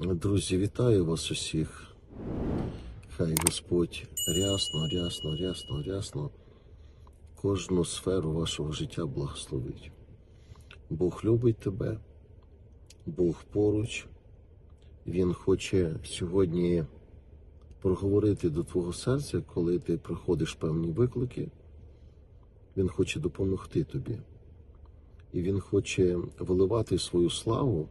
Друзі, вітаю вас усіх. Хай Господь рясно, рясно, рясно, рясно кожну сферу вашого життя благословить. Бог любить тебе, Бог поруч. Він хоче сьогодні проговорити до твого серця, коли ти проходиш певні виклики. Він хоче допомогти тобі. І він хоче виливати свою славу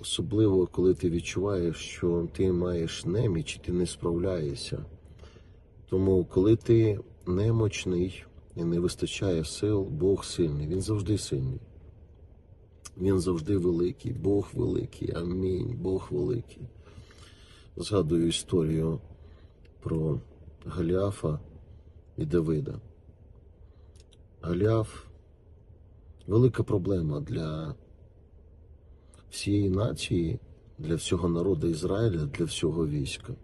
Особливо, коли ти відчуваєш, що ти маєш неміч і ти не справляєшся. Тому, коли ти немочний і не вистачає сил, Бог сильний, Він завжди сильний. Він завжди великий, Бог великий, амінь, Бог великий. Згадую історію про Галіафа і Давида. Галіаф велика проблема для всієї нації, для всього народу Ізраїля, для всього війська.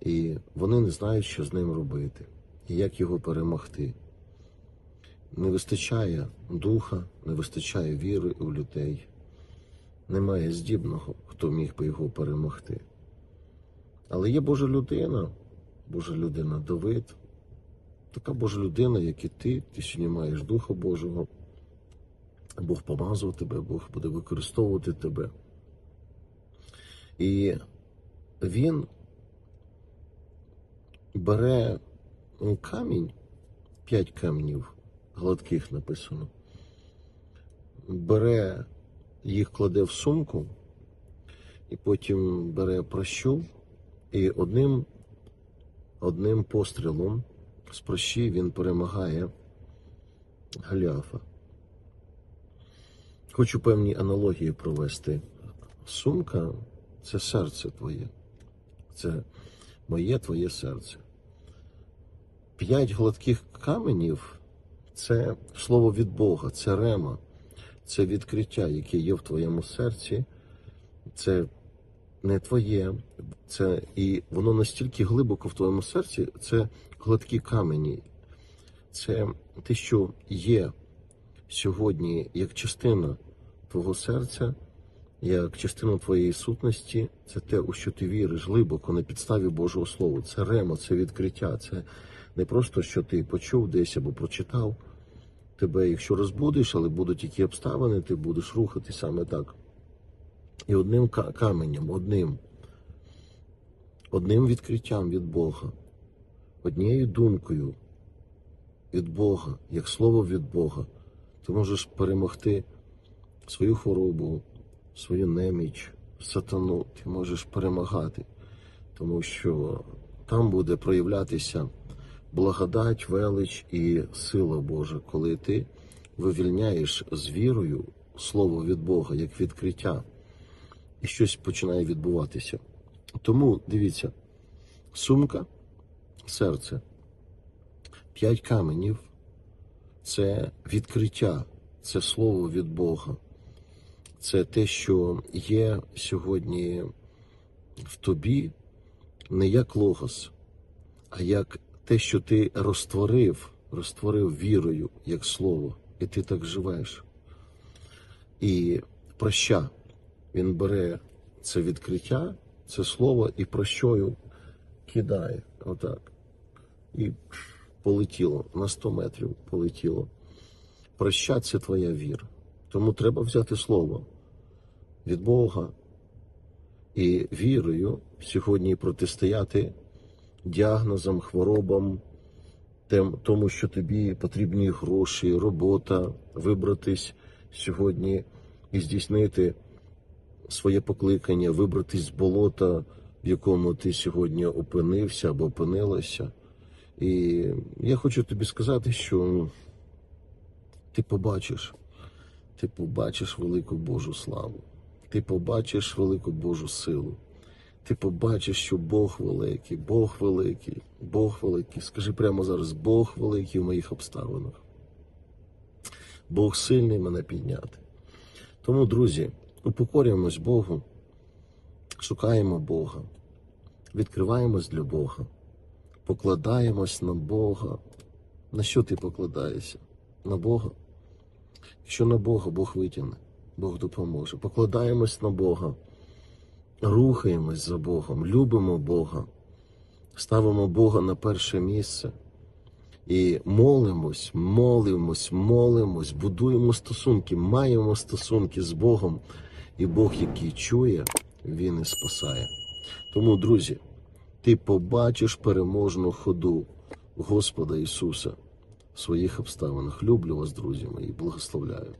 І вони не знають, що з ним робити і як його перемогти. Не вистачає духа, не вистачає віри у людей. Немає здібного, хто міг би його перемогти. Але є Божа людина, Божа людина Давид, така Божа людина, як і ти, ти сьогодні маєш Духа Божого. Бог помазав тебе, Бог буде використовувати тебе. І він бере камінь, п'ять камнів, гладких написано, бере їх кладе в сумку, і потім бере прощу і одним, одним пострілом з прощі він перемагає Галіафа. Хочу певні аналогії провести. Сумка це серце твоє, це моє твоє серце. П'ять гладких каменів це слово від Бога, це рема, це відкриття, яке є в твоєму серці. Це не твоє, це і воно настільки глибоко в твоєму серці, це гладкі камені. Це те, що є сьогодні як частина твого серця, як частина твоєї сутності, це те, у що ти віриш глибоко на підставі Божого Слова. Це рема, це відкриття, це не просто що ти почув десь або прочитав. Тебе, якщо розбудиш, але будуть які обставини, ти будеш рухати саме так. І одним каменем, одним, одним відкриттям від Бога, однією думкою від Бога, як слово від Бога, ти можеш перемогти свою хворобу, свою неміч, сатану, ти можеш перемагати, тому що там буде проявлятися благодать, велич і сила Божа, коли ти вивільняєш з вірою слово від Бога як відкриття, і щось починає відбуватися. Тому дивіться, сумка, серце, п'ять каменів це відкриття, це слово від Бога. Це те, що є сьогодні в тобі, не як логос, а як те, що ти розтворив, розтворив вірою як слово, і ти так живеш. І проща, він бере це відкриття, це слово, і прощою кидає отак. І полетіло на 100 метрів полетіло. Проща це твоя віра. Тому треба взяти слово від Бога і вірою сьогодні протистояти діагнозам, хворобам, тому, що тобі потрібні гроші, робота, вибратись сьогодні і здійснити своє покликання, вибратись з болота, в якому ти сьогодні опинився або опинилася. І я хочу тобі сказати, що ти побачиш, ти побачиш велику Божу славу, ти побачиш велику Божу силу. Ти побачиш, що Бог великий, Бог великий, Бог великий. Скажи прямо зараз, Бог великий в моїх обставинах. Бог сильний мене підняти. Тому, друзі, упокорюємось Богу, шукаємо Бога, відкриваємось для Бога, покладаємось на Бога. На що ти покладаєшся? На Бога. Якщо на Бога, Бог витягне, Бог допоможе. Покладаємось на Бога. рухаємось за Богом, любимо Бога, ставимо Бога на перше місце і молимось, молимось, молимось, будуємо стосунки, маємо стосунки з Богом, і Бог, який чує, Він і спасає. Тому, друзі, ти побачиш переможну ходу Господа Ісуса в своїх обставинах. Люблю вас, друзі мої, благословляю.